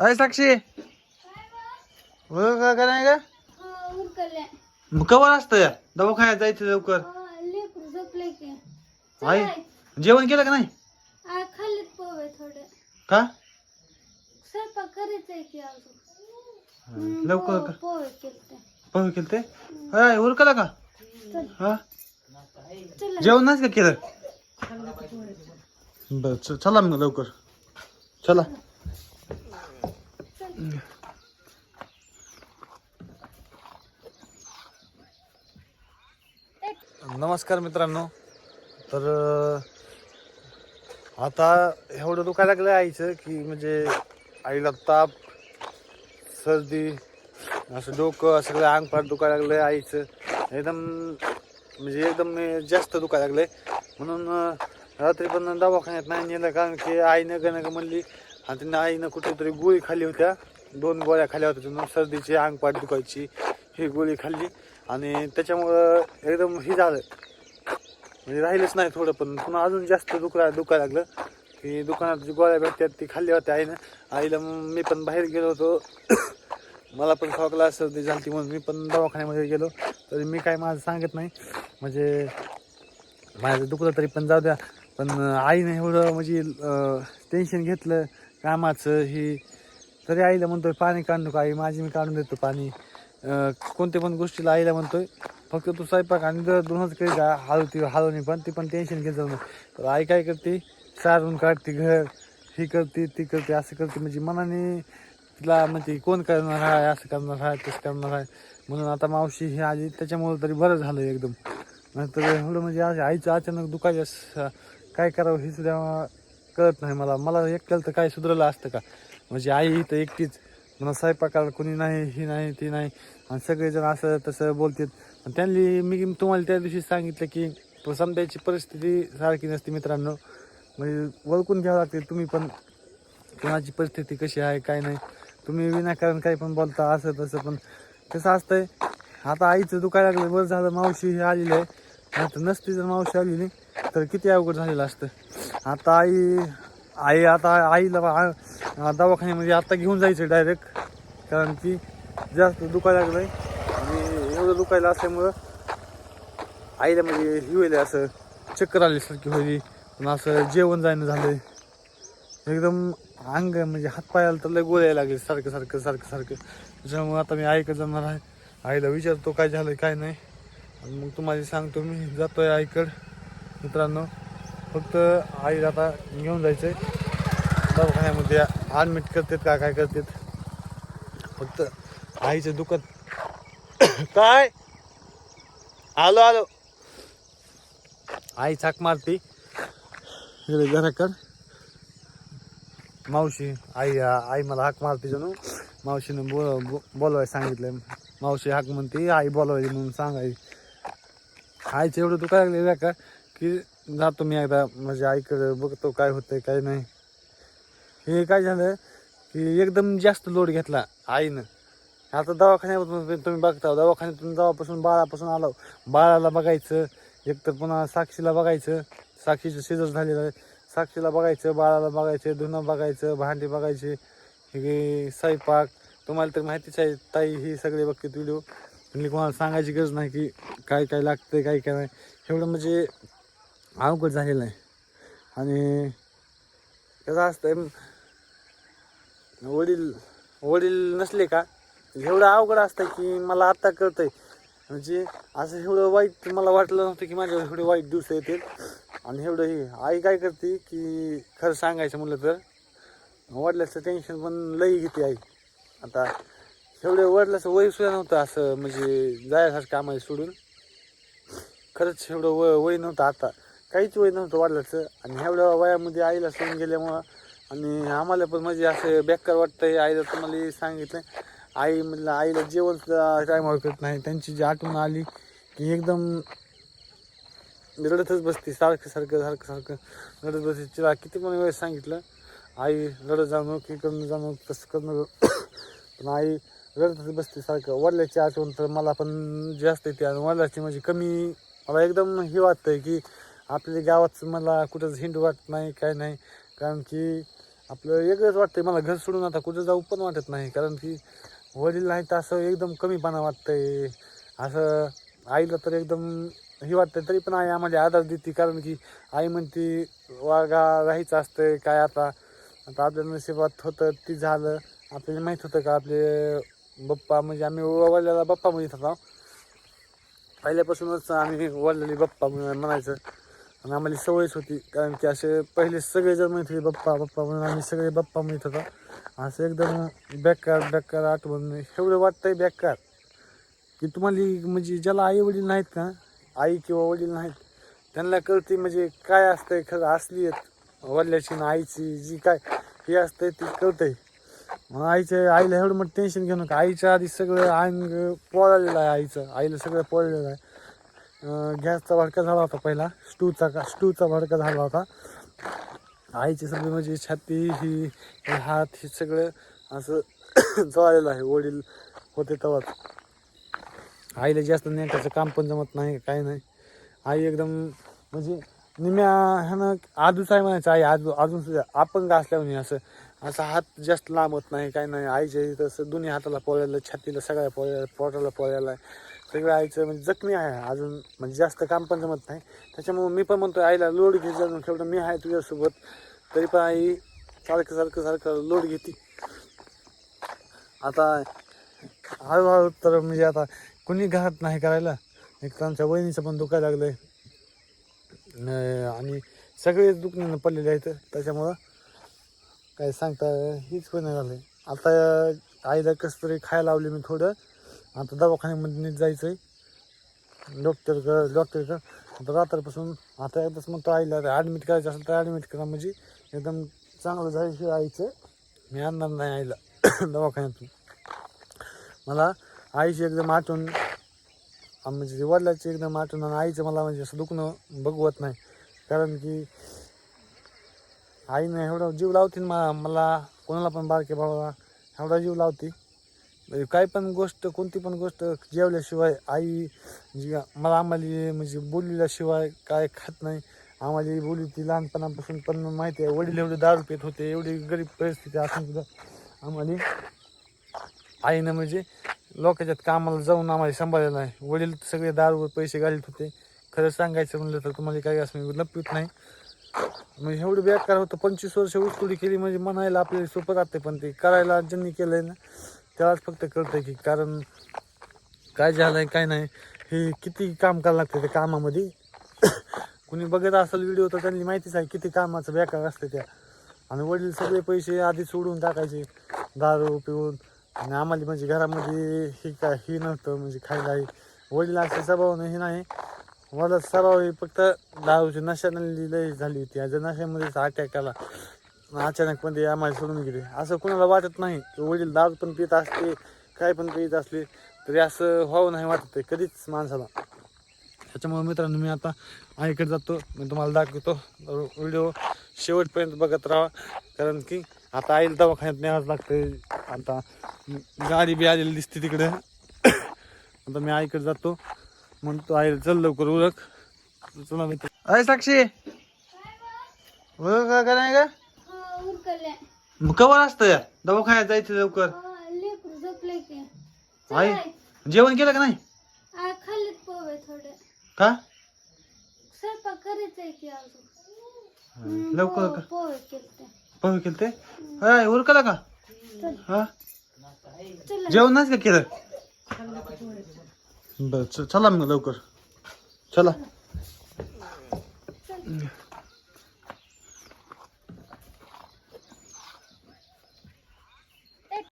अय साक्षी. ओळख का नाही का उरकले मग कवर असतं? दवाखान्यात जायचं लवकर. लेकरू झोपले की आई जेवण केलं का नाही? आ, खाल्लेत पोहे थोडे का? स्वयंपाक करायचंय की? अजून लवकर कर. पोहे केलते? पाहू केलं ते अय उरकला का? हा? चला जेवण नाही का केलं? बर चला मग लवकर. चला. नमस्कार मित्रांनो. तर आता एवढं दुखायला लागलं आईचं की म्हणजे आईला ताप सर्दी असं डोकं सगळं अंग पाठ दुखायला लागलं आईचं. एकदम म्हणजे एकदम जास्त दुखायला लागलंय. म्हणून रात्री पण दवाखान्यात नाही नेलं कारण की आईनं गणक म्हणली आणि त्यांना आईनं कुठेतरी गोळी खाली होत्या. दोन गोळ्या खाल्ल्या होत्या. त्यानं सर्दीची अंगपाट दुखायची ही गोळी खाल्ली. आणि त्याच्यामुळं एकदम हे झालं. म्हणजे राहिलंच नाही थोडं पण पुन्हा अजून जास्त दुखायला दुखायला लागलं. की दुकानात जी गोळ्या भेटतात ती खाल्ली होत्या आईनं. आईला मी पण बाहेर गेलो होतो. मला पण खोकला सर्दी झाली म्हणून मी पण दवाखान्यामध्ये गेलो. तरी मी काय माझं सांगत नाही. म्हणजे माझं दुखलं तरी पण जाऊ द्या. पण आईने एवढं म्हणजे टेन्शन घेतलं. कामाचं ही तरी आईला म्हणतोय पाणी काढू का आई माझी मी काढून देतो पाणी. कोणत्या पण गोष्टीला आईला म्हणतोय फक्त तू स्वयंपाक आणि जर दोनच करी का हलवती हालवणी पण ती पण टेन्शन घेत जाऊ तर आई काय करते सारून काढते घर ही करते ती करते असं करते. म्हणजे मनाने तिला म्हणते कोण करणार आहे असं करणार आहे तसं करणार आहे. म्हणून आता मावशी ही आली त्याच्यामुळं तरी बरं झालं एकदम. नंतर एवढं म्हणजे आज आईचं अचानक दुखायचं काय करावं हे सुद्धा कळत नाही मला. मला एकट्याला तर काय सुधरलं असतं का? म्हणजे आई ही तर एकटीच. मला स्वयंपाकाला कोणी नाही ही नाही ती नाही. आणि सगळेजण असं तसं बोलतात. आणि त्यांनी मी तुम्हाला त्या दिवशी सांगितलं की समजायची परिस्थिती सारखी नसते मित्रांनो. म्हणजे ओळखून घ्यावं लागते तुम्ही पण कोणाची परिस्थिती कशी आहे काय नाही. तुम्ही विनाकारण काही पण बोलता असं तसं पण. कसं असतंय. आता आईचं दुखायला लागलं बरं झालं मावशी हे आलेली आहे. नाहीतर नसती जर मावशी आली नाही तर किती अवघड झालेलं असतं. आता आई आई आता आईला दवाखान्यामध्ये आता घेऊन जायचं डायरेक्ट कारण की जास्त दुखायला लागलंय. आणि एवढं दुखायला असल्यामुळं आईला म्हणजे ही होईल असं चक्कर आल्यासारखी होईल. पण असं जेवण जाणं झालंय. एकदम अंग म्हणजे हातपायाला तर लय गोळ्या लागले सारखं सारखं सारखं सारखं. त्याच्यामुळे आता मी ऐकत जाणार आहे. आईला विचारतो काय झालं काय नाही. आणि मग तुम्हाला सांगतो मी. जातोय आईकड. मित्रांनो फक्त आईला आता घेऊन जायचंय. दवाखान्यामध्ये आनमिट करतात का काय करतात? फक्त आईचं दुखत. काय? आलो आलो. आई चाक मारती. इकडे घराकड मावशी आई आई मला हाक मारते जणू. मावशीनं बोल बो- बोलवाय सांगितलं मावशी हाक म्हणते आई बोलवायची म्हणून सांगायची. आईचं एवढं दुखायला लागलेलं का? की जातो मी एकदा म्हणजे आईकडे बघतो काय होतंय काय नाही. हे काय झालं की एकदम जास्त लोड घेतला आईनं. आता दवाखान्यापासून तुम्ही बघता दवाखान्यातून जेव्हापासून बाळापासून आलो बाळाला बघायचं एकतर पुन्हा साक्षीला बघायचं साक्षीचं सिजर झालेलं आहे. साक्षीला बघायचं बाळाला बघायचं धुणं बघायचं भांडी बघायचे हे स्वयंपाक. तुम्हाला तर माहितीच आहे ताई ही सगळे बघते व्हिडिओ म्हणजे कोणाला सांगायची गरज नाही की काय काय लागतं काय काय नाही. एवढं म्हणजे अवघड झालेलं आहे आणि कसं असतं वडील वडील नसले का? एवढं अवघड असतं की मला आत्ता कळतंय. म्हणजे असं एवढं वाईट मला वाटलं नव्हतं की माझ्या एवढे वाईट दिवस येतील. आणि एवढं हे आई काय करते की खरं सांगायचं म्हटलं तर वडिलाचं टेन्शन पण लई घेते आई. आता एवढं वडिलाचं वय सुद्धा नव्हतं असं म्हणजे जायसारखं आम्हाला सोडून. खरंच एवढं वय वय नव्हतं आता. काहीच वय नव्हतं वडिलाचं. आणि एवढ्या वयामध्ये आईला सोडून गेल्यामुळं आणि आम्हाला पण म्हणजे असं बेकार वाटतंय. आईला तुम्हाला सांगितलं आई म्हटलं आईला जेवण सुद्धा टायमावर करत नाही. त्यांची जी आठवण आली की एकदम रडतच बसते. सारखं सारखं सारखं सारखं रडत बसते. तिला किती पण वेळेस सांगितलं आई रडत जाणं की करणं जाणं तसं करणं पण आई रडतच बसते सारखं. वडिलाची आठवण तर मला पण जास्त येते. आणि वडिलाची म्हणजे कमी. मला एकदम हे वाटतंय की आपल्या गावात मला कुठंच हिंड वाटत नाही काय नाही. कारण की आपलं वेगळंच वाटतंय मला घर सोडून आता कुठं जाऊ पण वाटत नाही. कारण की वडील नाही तर असं एकदम कमीपणा वाटतंय. असं आईला तर एकदम हे वाटतंय तरी पण आई आम्हाला आधार देते. कारण की आई म्हणते वागा राहायचं असतंय काय आता? आता आपल्या नशिबात होतं ती झालं. आपल्याला माहीत होतं का आपले बप्पा म्हणजे आम्ही वडिलाला बप्पा म्हणत होता. पहिल्यापासूनच आम्ही वडलेली बप्पा म्हणायचं. आणि आम्हाला सवयच होती कारण की असे पहिले सगळे जण म्हणत होते बप्पा बाप्पा म्हणून आम्ही सगळे बप्पा म्हणत होता. असं एकदम बेकार बेकार आठवण एवढं वाटतंय बेकार. की तुम्हाला म्हणजे ज्याला आई वडील नाहीत ना आई किंवा वडील नाहीत त्यांना कळते म्हणजे काय असतंय खरं असली आहेत वडल्याची ना आईची जी काय हे असतंय ती कळतंय. मग आईच्या आईला एवढं मोठं टेन्शन घेऊ नका. आईच्या आधी सगळं अंग पोळलेलं आहे आईचं. आईला सगळं पोळलेलं आहे. गॅसचा भडका झाला होता पहिला. स्टूचा का स्टूचा भडका झाला होता. आईची सगळी म्हणजे छाती ही हात हे सगळं असं जळालेलं आहे. वडील होते तेव्हाच. आईला जास्त नेटाचं काम पण जमत नाही काही नाही. आई एकदम म्हणजे निम्या ह्यानं आजूच आहे म्हणायचं. आई आजू अजून सुद्धा अपंग असल्यामुळे असं. असा हात जास्त लांबत नाही काही नाही. आईच्या तसं दोन्ही हाताला पोळलेलं छातीला सगळ्या पोळ्या पोटाला पोळलेलं आहे. सगळं आईचं म्हणजे जखमी आहे. अजून म्हणजे जास्त काम पण जमत नाही. त्याच्यामुळे मी पण म्हणतो आईला लोड घे जाऊन केवढं मी आहे तुझ्यासोबत. तरी पण आई सारखं सारखं सारखं लोड घेते. आता हळूहळू तर म्हणजे आता कुणी घरात नाही करायला. एक तर आमच्या वहिनीचं पण दुखायला लागलंय. न- आणि सगळे दुखणं पडलेले आहेत. त्याच्यामुळं काय सांगता हीच पण झालं आता आईला कसं तरी खायला लावले मी थोडं. आता दवाखान्यामध्ये नीट जायचं आहे डॉक्टर डॉक्टर आता रात्रपासून आता एकदाच तो आईला ॲडमिट करायचं असेल तर ॲडमिट करा म्हणजे एकदम चांगलं जायचं आईचं. मी आणणार नाही आईला दवाखान्यातून. मला आईची एकदम आठवण म्हणजे वडिलाची एकदम आठवण आणि आईचं मला म्हणजे असं दुखणं बघवत नाही. कारण की आईनं एवढा जीव लावते मला मला कोणाला पण बारके भावाला एवढा जीव लावते. म्हणजे काय पण गोष्ट कोणती पण गोष्ट जेवल्याशिवाय आई जी मला आम्हाला म्हणजे बोलल्याशिवाय काय खात नाही. आम्हाला बोली ती लहानपणापासून पण माहिती आहे वडील एवढे दारू पेत होते एवढी गरीब परिस्थिती असून सुद्धा आम्हाला आईनं म्हणजे लोकांच्यात कामाला जाऊन आम्हाला सांभाळलेलं आहे. वडील सगळे दारूवर पैसे घालत होते. खरं सांगायचं म्हणलं तर तुम्हाला काही असं मी नाही. म्हणजे एवढं बेकार होतं पंचवीस वर्ष उस्तुडी केली म्हणजे म्हणायला आपल्याला सोपं राहते पण ते करायला ज्यांनी केलंय ना त्यालाच फक्त कळतं की कारण काय झालंय काय नाही. हे किती काम करायला लागतं त्या कामामध्ये? कुणी बघत असेल व्हिडिओ तर त्यांनी माहितीच आहे किती कामाचं बेकार असतं त्या. आणि वडील सगळे पैसे आधी सोडून टाकायचे दारू पिऊन. आणि आम्हाला म्हणजे घरामध्ये हे काय हे नव्हतं म्हणजे खायला हे. वडील असे स्वभाव हे नाही. मला स्वभाव हे फक्त दारूची नशाने लई झाली होती. जर नशामध्येच अटॅक आला. अचानकमध्ये आम्हाला सोडून गेले. असं कुणाला वाटत नाही. की वडील दारू पण पित असते काय पण पित असले तरी असं व्हावं नाही वाटत आहे कधीच माणसाला. त्याच्यामुळे मित्रांनो मी आता आईकडे जातो. मी तुम्हाला दाखवतो. व्हिडिओ शेवटपर्यंत बघत राहा. कारण की आता आईला दवाखान्यात न्यावंच लागतंय. आता गाडी बी आलेली दिसते तिकडे. आता मी आईकडे जातो. म्हणतो आईला चल लवकर उरक चला मित्र. अय साक्षी. ओळख का नाही का मग कवर असतं? या दवाखान्यात जायचं लवकर. लेकरू झोपले की. आई चला, जेवण केलं का नाही? आ खाल्लेत पोहे थोडे. का? स्वयंपाक करायचंय की अजून. हम्म, लवकर कर. पोहे केलते. पाहू केलं ते अय उरकला का? हा? चला. जेवण नाही का केलं? बर चला मग लवकर. चला. चल.